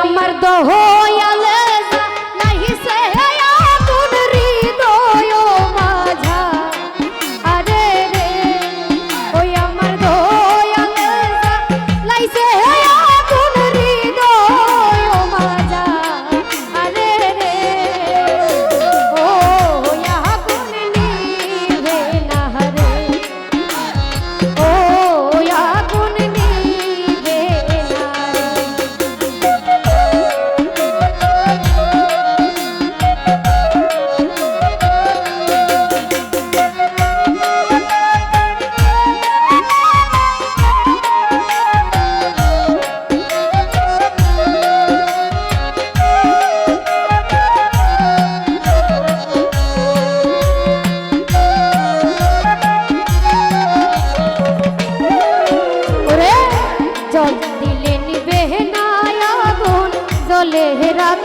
আমার দহয়ালে চলে রাত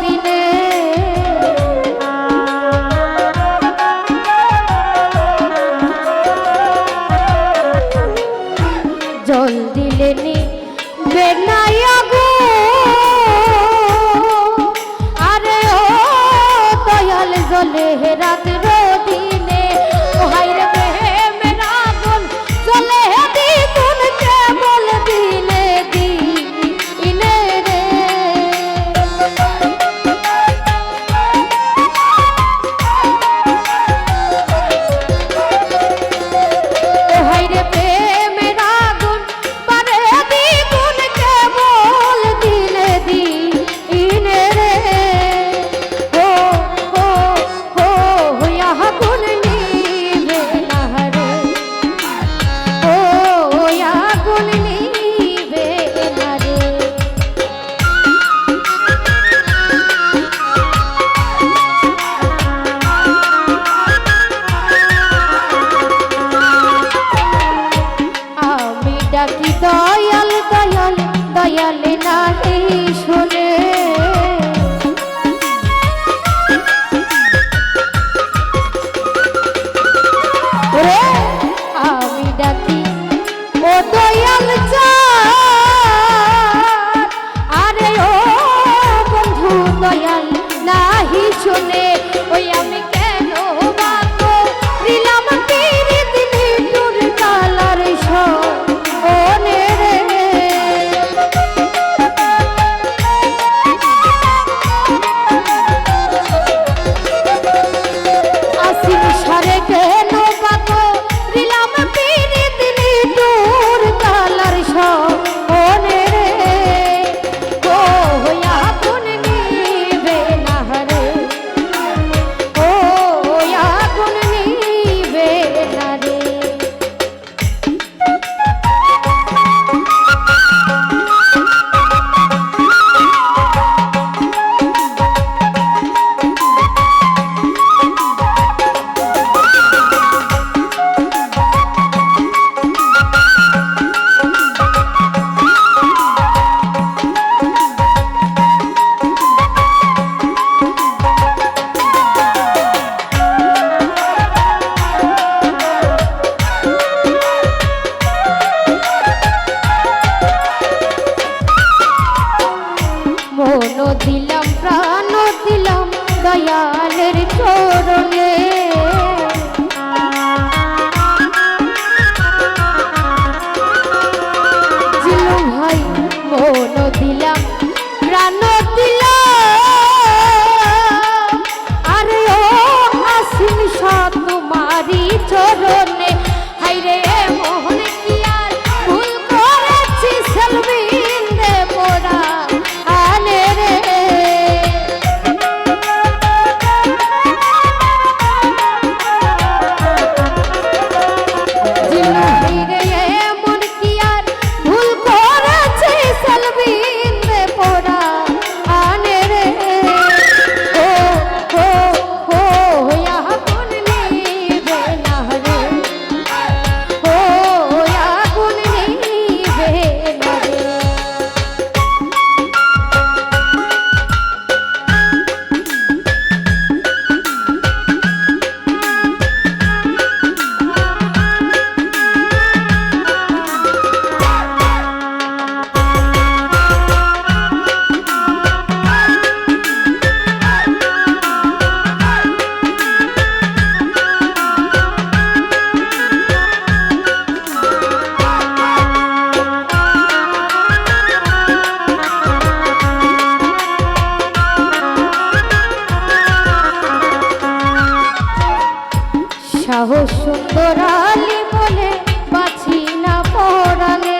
দিনে। নাহি শুনে ওই তোমারি চরণে সুন্দর আলী বলে বাছি না পড়ালে